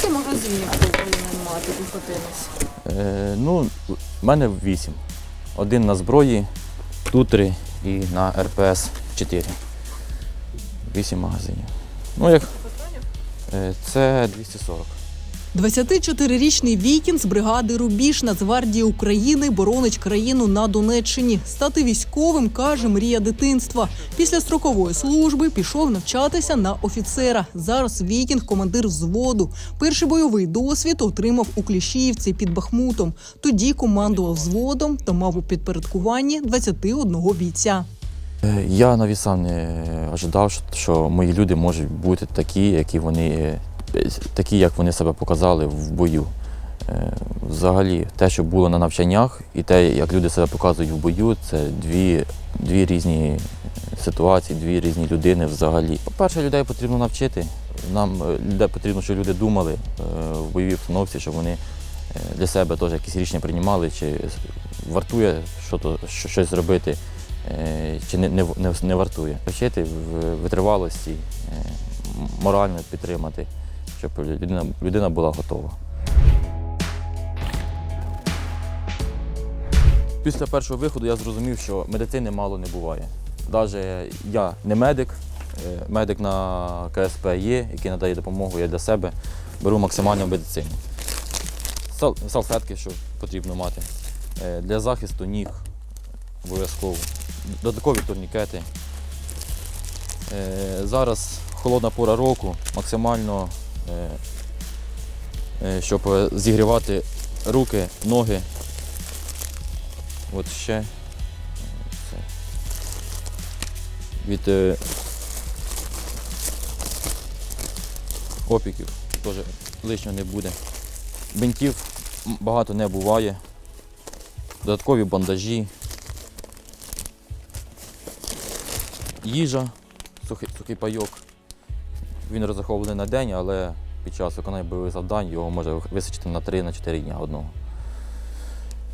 Скільки магазинів ти повинен мати піхотинець? Е, ну, в мене вісім. Один на зброї, тут три і на РПС 4. Вісім магазинів. Ну, як е, це 240. 24-річний Вікін з бригади Рубіж Нацгвардії України боронить країну на Донеччині. Стати військовим каже мрія дитинства. Після строкової служби пішов навчатися на офіцера. Зараз Вікінг командир взводу. Перший бойовий досвід отримав у Кліщіївці під Бахмутом. Тоді командував взводом та мав у підпорядкуванні 21 бійця. Е, Я навіть сам не що- що мої люди можуть бути такі, які вони, е, такі, як вони себе показали в бою. Е, Взагалі, те, що було на навчаннях, і те, як люди себе показують в бою, це дві, дві різні ситуації, дві різні людини взагалі. По-перше, людей потрібно навчити. Нам е, людей потрібно, щоб люди думали е, в бойовій обстановці, щоб вони е, для себе теж якісь рішення приймали, чи вартує щось зробити е, чи не, не, не, не вартує. Вчити в витривалості, е, морально підтримати, щоб людина, людина була готова. Після першого виходу я зрозумів, що медицини мало не буває. Навіть я не медик, е, медик на КСП є, який надає допомогу, я для себе беру максимальну медицину. Сал- Салфетки, що потрібно мати. Е, Для захисту ніг обов'язково. Додаткові турнікети. Е, Зараз холодна пора року, максимально, щоб е, зігрівати руки, ноги. От ще. е, Від е, опіків теж лишнього не буде. Бинтів багато не буває. Додаткові бандажі. Їжа, сухий, сухий пайок. Він розрахований на день, але під час виконання бойових завдань його може вистачити на 3-4 дня одного.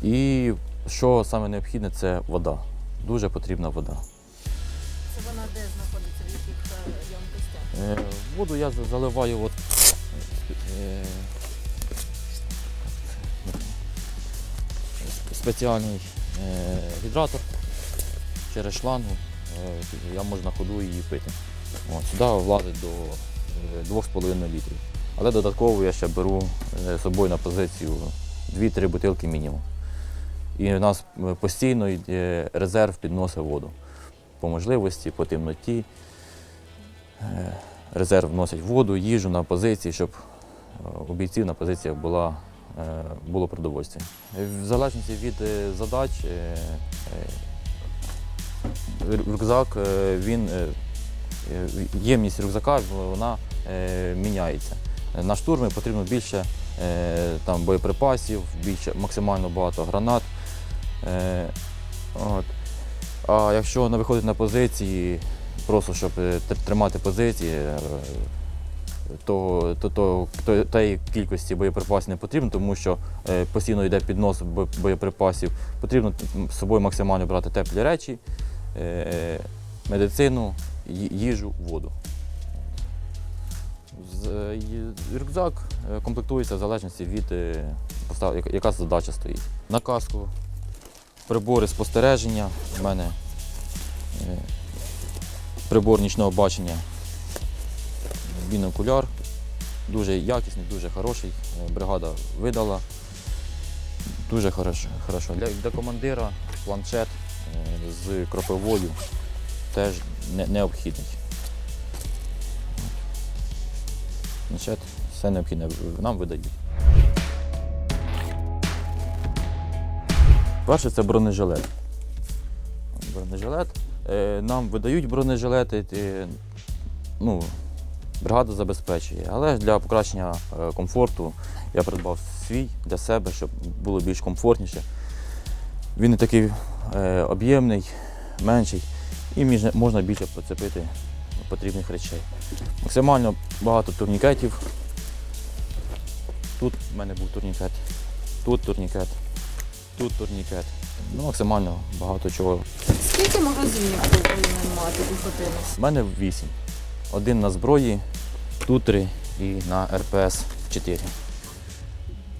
І що саме необхідне, це вода. Дуже потрібна вода. Це вона де знаходиться, в яких е, ємкостях? Е, Воду я заливаю от, е, спеціальний гідратор через шлангу. Я можу на ходу її пити. От, сюди влазить до е, 2,5 літрів. Але додатково я ще беру е, з собою на позицію 2-3 бутилки мінімум. І у нас е, постійно резерв підносить воду. По можливості, по темноті. Е, резерв вносять воду, їжу на позиції, щоб е, у бійців на позиціях була, е, було продовольство. В залежності від е, задач е, е, рюкзак, е, він, е, е, ємність рюкзака вона е, міняється. На штурми потрібно більше е, там, боєприпасів, більше, максимально багато гранат. Е, От. А якщо не виходить на позиції, просто щоб е, тримати позиції, е, то, то, то, то тієї кількості боєприпасів не потрібно, тому що е, постійно йде піднос боєприпасів. Потрібно з собою максимально брати теплі речі, е, медицину, їжу, воду. Е, Рюкзак е, комплектується в залежності від е, яка- задача стоїть. На каску прибори спостереження. У мене прибор нічного бачення. Бінокуляр. Дуже якісний, дуже хороший. Бригада видала. Дуже хорошо. Для, для командира планшет з кропивою теж необхідний. Планшет, все необхідне нам видають. Перше це бронежилет. Бронежилет. Е, Нам видають бронежилети, ну, бригада забезпечує. Але для покращення е, комфорту я придбав свій для себе, щоб було більш комфортніше. Він не такий е, об'ємний, менший і можна більше поцепити потрібних речей. Максимально багато турнікетів. Тут в мене був турнікет, тут турнікет, тут турнікет. Ну, максимально багато чого. Скільки магазинів повинен мати піхотинець? У мене вісім. Один на зброї, тут три і на РПС 4.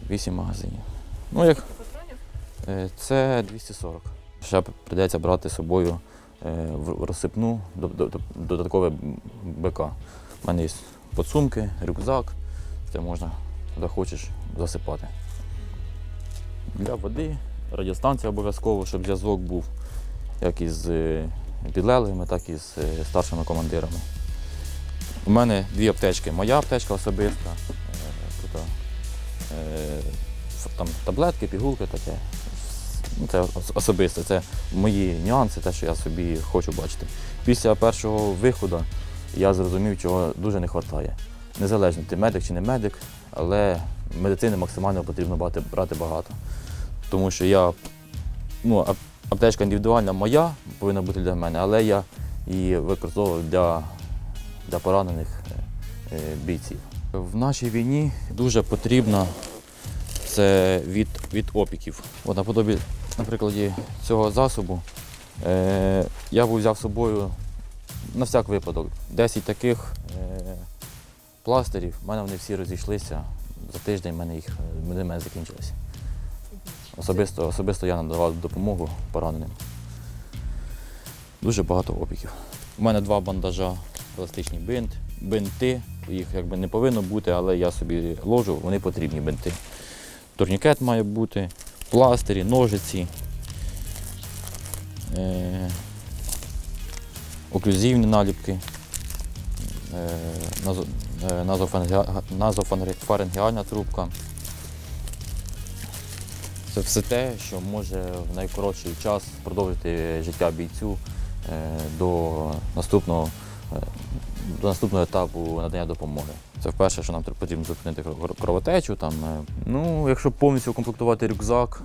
8 магазинів. Ну, як Е, Це 240. Ще прийдеться брати з собою в розсипну до- до- до- додаткове БК. У мене є подсумки, рюкзак, це можна куди хочеш засипати. Для води, радіостанція обов'язково, щоб зв'язок був як із е, підлеглими, так і з е, старшими командирами. У мене дві аптечки. Моя аптечка особиста. е, е, там таблетки, пігулки таке. Це ос- особисте, це мої нюанси, те, що я собі хочу бачити. Після першого виходу я зрозумів, чого дуже не вистачає. Незалежно, ти медик чи не медик, але медицини максимально потрібно брати, брати багато. Тому що я, ну, аптечка індивідуальна моя, повинна бути для мене, але я її використовував для, для поранених е, е, бійців. В нашій війні дуже потрібно це від, від опіків. От наподобі, на прикладі цього засобу, е, я був взяв з собою на всяк випадок 10 таких е, пластирів. У мене вони всі розійшлися. За тиждень в мене їх в мене закінчилися. Особисто, особисто я надавав допомогу пораненим. Дуже багато опіків. У мене два бандажа, еластичний бинт, бинти. Їх якби не повинно бути, але я собі ложу, вони потрібні бинти. Турнікет має бути, пластирі, ножиці, е- оклюзивні наліпки, е- е, трубка. Це все те, що може в найкоротший час продовжити життя бійцю е, до наступного, е, до наступного етапу надання допомоги. Це вперше, що нам потрібно зупинити кровотечу. Там, е, ну, якщо повністю укомплектувати рюкзак,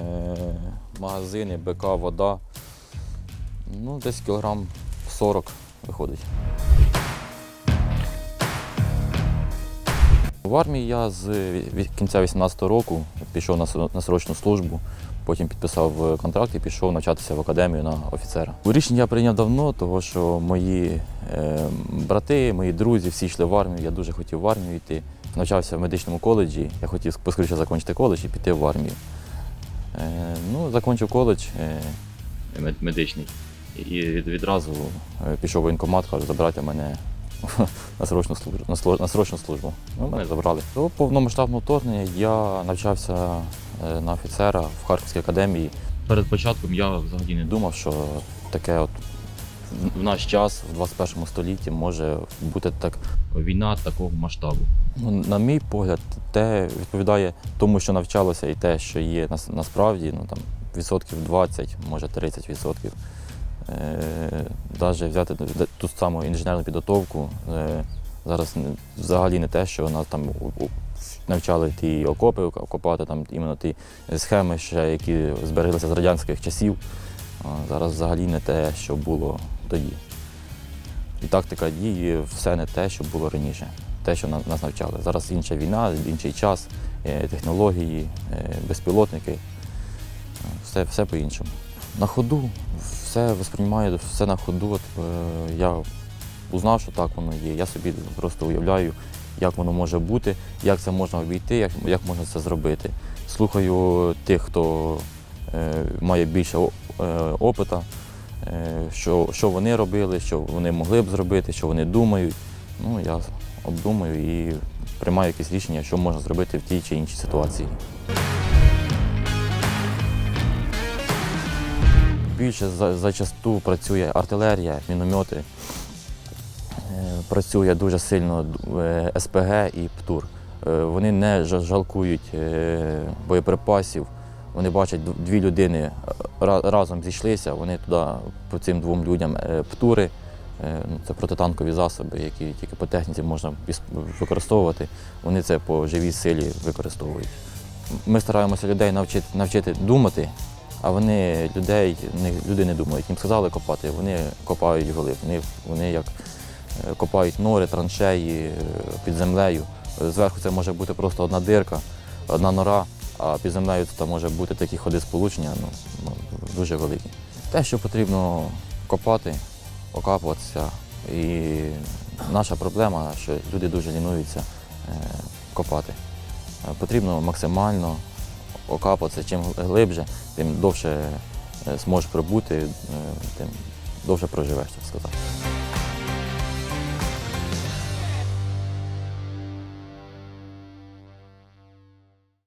е, магазини, БК, вода, ну, десь кілограм 40 виходить. В армії я з кінця 18-го року пішов на срочну службу, потім підписав е, контракт і пішов навчатися в академію на офіцера. Рішення я прийняв давно, тому що мої брати, мої друзі всі йшли в армію. Я дуже хотів в армію йти. Навчався в медичному коледжі. Я хотів поскоріше закінчити коледж і піти в армію. Е, ну, закінчив коледж е, медичний. І відразу е, пішов в воєнкомат, кажу, забирайте мене на срочну службу. На, срочну службу. Ну, мене забрали. До повномасштабного вторгнення я навчався на офіцера в Харківській академії. Перед початком я взагалі не думав, що таке от в- наш час, в 21 столітті, може бути так війна такого масштабу. Ну, на мій погляд, те відповідає тому, що навчалося, і те, що є нас- насправді, ну там відсотків 20, може 30 відсотків. Навіть взяти ту саму інженерну підготовку. е, Зараз взагалі не те, що нас там у- у- навчали ті окопи копати, там іменно ті схеми, ще, які збереглися з радянських часів. Зараз взагалі не те, що було тоді. І тактика дії все не те, що було раніше, те, що на- нас навчали. Зараз інша війна, інший час, е, технології, е, безпілотники. Все, все по-іншому. На ходу все восприймаю, все на ходу. От, е, я узнав, що так воно є. Я собі просто уявляю, як воно може бути, як це можна обійти, як, як можна це зробити. Слухаю тих, хто е, має більше е, опита, що, що вони робили, що вони могли б зробити, що вони думають. Ну, я обдумаю і приймаю якісь рішення, що можна зробити в тій чи іншій ситуації. Більше за, зачасту працює артилерія, міномети. Е, Працює дуже сильно е, СПГ і ПТУР. Е, Вони не жалкують е, боєприпасів. Вони бачать дві людини е, разом зійшлися, вони туди по цим двом людям е, птури. е, ну, Це протитанкові засоби, які тільки по техніці можна використовувати. Вони це по живій силі використовують. Ми стараємося людей навчити, навчити думати, а вони людей люди не думають. Їм сказали копати, вони копають глиб. Вони, вони як копають нори, траншеї під землею. Зверху це може бути просто одна дирка, одна нора, а під землею це може бути такі ходи сполучення ну, ну, дуже великі. Те, що потрібно копати, окапуватися і наша проблема, що люди дуже лінуються е, копати. Е, Потрібно максимально окапатися. Чим глибше, тим довше е, зможеш пробути, тим довше проживеш, так сказати.